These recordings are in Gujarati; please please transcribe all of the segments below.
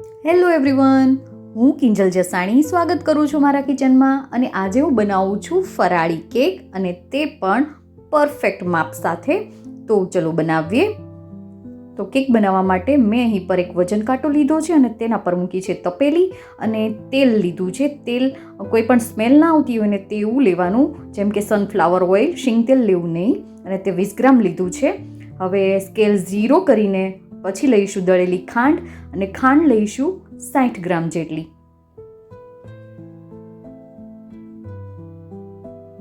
હેલો એવરીવન હું કિંજલ જસાણી સ્વાગત કરું છું મારા કિચનમાં અને આજે હું બનાવું છું ફરાળી કેક અને તે પણ પરફેક્ટ માપ સાથે. તો ચલો બનાવીએ. તો કેક બનાવવા માટે મેં અહીં પર એક વજન કાંટો લીધો છે અને તેના પર મૂકી છે તપેલી અને તેલ લીધું છે. તેલ કોઈ પણ સ્મેલ ના આવતી હોય ને તેવું લેવાનું. જેમ કે સનફ્લાવર ઓઇલ શીંગ તેલ લેવું નહીં અને તે વીસ ગ્રામ લીધું છે. હવે સ્કેલ ઝીરો કરીને પછી લઈશું દળેલી ખાંડ અને ખાંડ લઈશું સાઠ ગ્રામ જેટલી.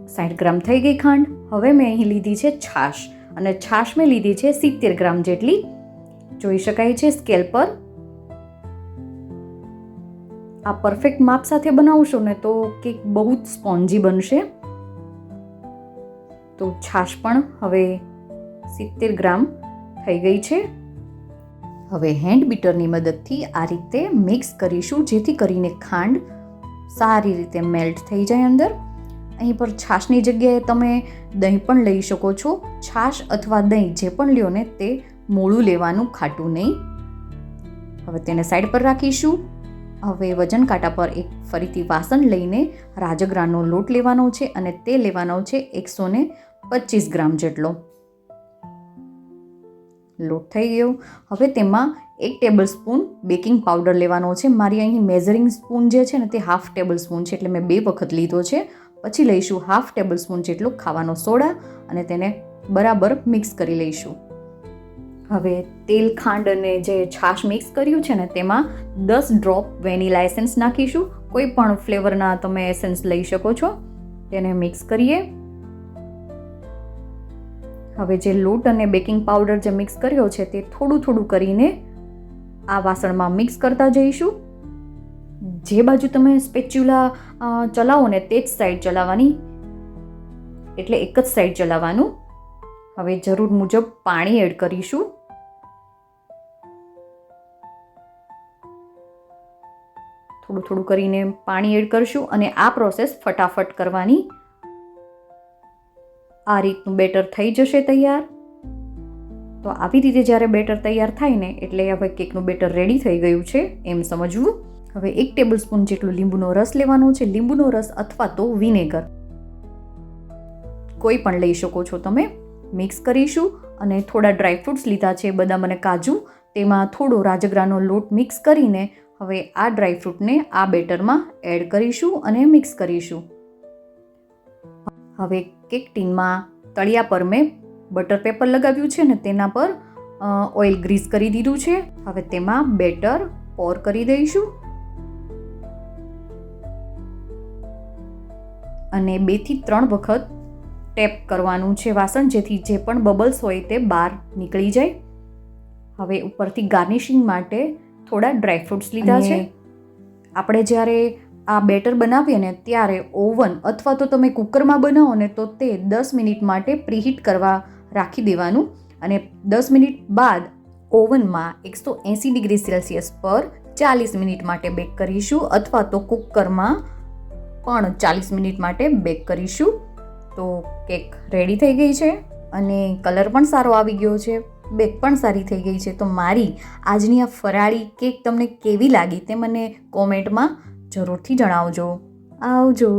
સાઠ ગ્રામ થઈ ગઈ ખાંડ. હવે મેં અહીં લીધી છે છાશ અને છાશ મેં લીધી છે સિત્તેર ગ્રામ જેટલી. જોઈ શકાય છે સ્કેલ પર? આ પરફેક્ટ માપ સાથે બનાવશો ને તો કેક બહુ જ સ્પોન્જી બનશે. તો છાશ પણ હવે સિત્તેર ગ્રામ થઈ ગઈ છે. હવે હેન્ડ બીટરની મદદથી આ રીતે મિક્સ કરીશું, જેથી કરીને ખાંડ સારી રીતે મેલ્ટ થઈ જાય અંદર. અહીં પર છાશની જગ્યાએ તમે દહીં પણ લઈ શકો છો. છાશ અથવા દહીં જે પણ લ્યો ને તે મોળું લેવાનું ખાટું નહીં. હવે તેને સાઈડ પર રાખીશું. હવે વજન કાંટા પર એક ફરીથી વાસણ લઈને રાજગરાનો લોટ લેવાનો છે અને તે લેવાનો છે એકસો ને પચીસ ગ્રામ જેટલો. લોટ થઈ ગયો. હવે તેમાં એક ટેબલ સ્પૂન બેકિંગ પાવડર લેવાનો છે. મારી અહીં મેઝરિંગ સ્પૂન જે છે ને તે હાફ ટેબલ સ્પૂન છે એટલે મેં બે વખત લીધો છે. પછી લઈશું હાફ ટેબલ સ્પૂન જેટલો ખાવાનો સોડા અને તેને બરાબર મિક્સ કરી લઈશું. હવે તેલ ખાંડ અને જે છાશ મિક્સ કર્યું છે ને તેમાં દસ ડ્રોપ વેનીલા એસેન્સ નાખીશું. કોઈ પણ ફ્લેવરના તમે એસેન્સ લઈ શકો છો. તેને મિક્સ કરીએ. હવે જે લોટ અને બેકિંગ પાવડર જે મિક્સ કર્યો છે તે થોડું થોડું કરીને આ વાસણમાં મિક્સ કરતા જઈશું. જે બાજુ તમે સ્પેચ્યુલા ચલાવો ને તે જ સાઈડ ચલાવવાની. એટલે એક જ સાઈડ ચલાવવાનું. હવે જરૂર મુજબ પાણી એડ કરીશું. થોડું થોડું કરીને પાણી એડ કરશું અને આ પ્રોસેસ ફટાફટ કરવાની. આ રીતનું બેટર થઈ જશે તૈયાર? તો આવી રીતે જ્યારે બેટર તૈયાર થાય ને એટલે હવે કેકનું બેટર રેડી થઈ ગયું છે, એમ સમજવું? હવે એક ટેબલ સ્પૂન જેટલો લીંબુનો રસ લેવાનો છે, લીંબુનો રસ અથવા તો વિનેગર કોઈ પણ લઈ શકો છો તમે. મિક્સ કરીશું અને થોડા ડ્રાયફ્રૂટ્સ લીધા છે, બદામ અને કાજુ. તેમાં થોડો રાજગરાનો લોટ મિક્સ કરીને હવે આ ડ્રાયફ્રૂટને આ બેટરમાં એડ કરીશું અને મિક્સ કરીશું. હવે કેક ટીનમાં તળિયા પર મેં બટર પેપર લગાવ્યું છે ને તેના પર ઓઇલ ગ્રીસ કરી દીધું છે. હવે તેમાં બેટર પોર કરી દઈશું. અને બેથી ત્રણ વખત ટેપ કરવાનું છે વાસણ જેથી જે પણ બબલ્સ હોય તે બહાર નીકળી જાય. હવે ઉપરથી ગાર્નિશિંગ માટે થોડા ડ્રાયફ્રૂટ્સ લીધા છે. આપણે જ્યારે આ બેટર બનાવીએ ને ત્યારે ઓવન અથવા તો તમે કુકરમાં બનાવો ને તો તે દસ મિનિટ માટે પ્રીહીટ કરવા રાખી દેવાનું અને દસ મિનિટ બાદ ઓવનમાં એકસો એંસી ડિગ્રી સેલ્સિયસ પર ચાલીસ મિનિટ માટે બેક કરીશું અથવા તો કુકરમાં પણ ચાલીસ મિનિટ માટે બેક કરીશું. તો કેક રેડી થઈ ગઈ છે અને કલર પણ સારો આવી ગયો છે, બેક પણ સારી થઈ ગઈ છે. તો મારી આજની આ ફરાળી કેક તમને કેવી લાગી તે મને કોમેન્ટમાં જરૂરથી જણાવજો. આવજો.